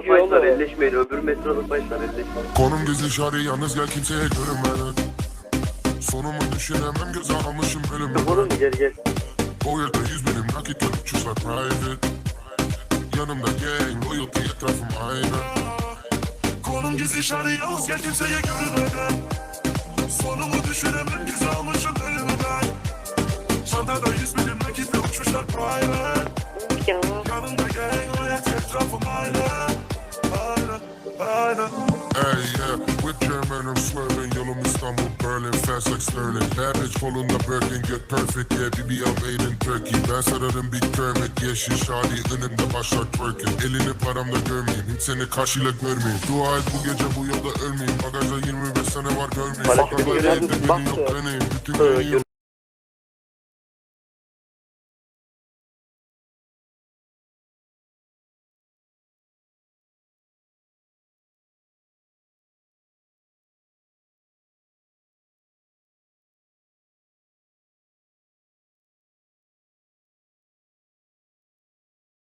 elleşmeyin. Öbür metroda fightlar elleşmeyin. Konum gizli şari yalnız gel kimseye görünmeden Sonumu düşünemem göze almışım Oğlum ölümü gel. Gel. O yerde yüz benim nakit uçuşlar private Yanımda gang loyalty etrafım aynı Konum gizli şari yalnız gel kimseye görünmeden Sonumu düşünemem güzel almışım ölümü ben. Çantada yüz birim nakitle uçmuşlar private Aynı Hey yeah, with German I'm swerving. Yolum İstanbul, Berlin, fast like Sterling. Bad bitch kolunda Birkin, get perfect. Yeah, BBL made in Turkey. Ben sararım Big Kermit. Yeşil şadi, önümde başlar twerking Elini paramda görmeyeyim, hiç seni karşıyla görmeyeyim Dua et bu gece bu yolda ölmeyeyim Bagajda 25 sene var görmeyeyim. Fakat bir evde yok deneyim Bütün gün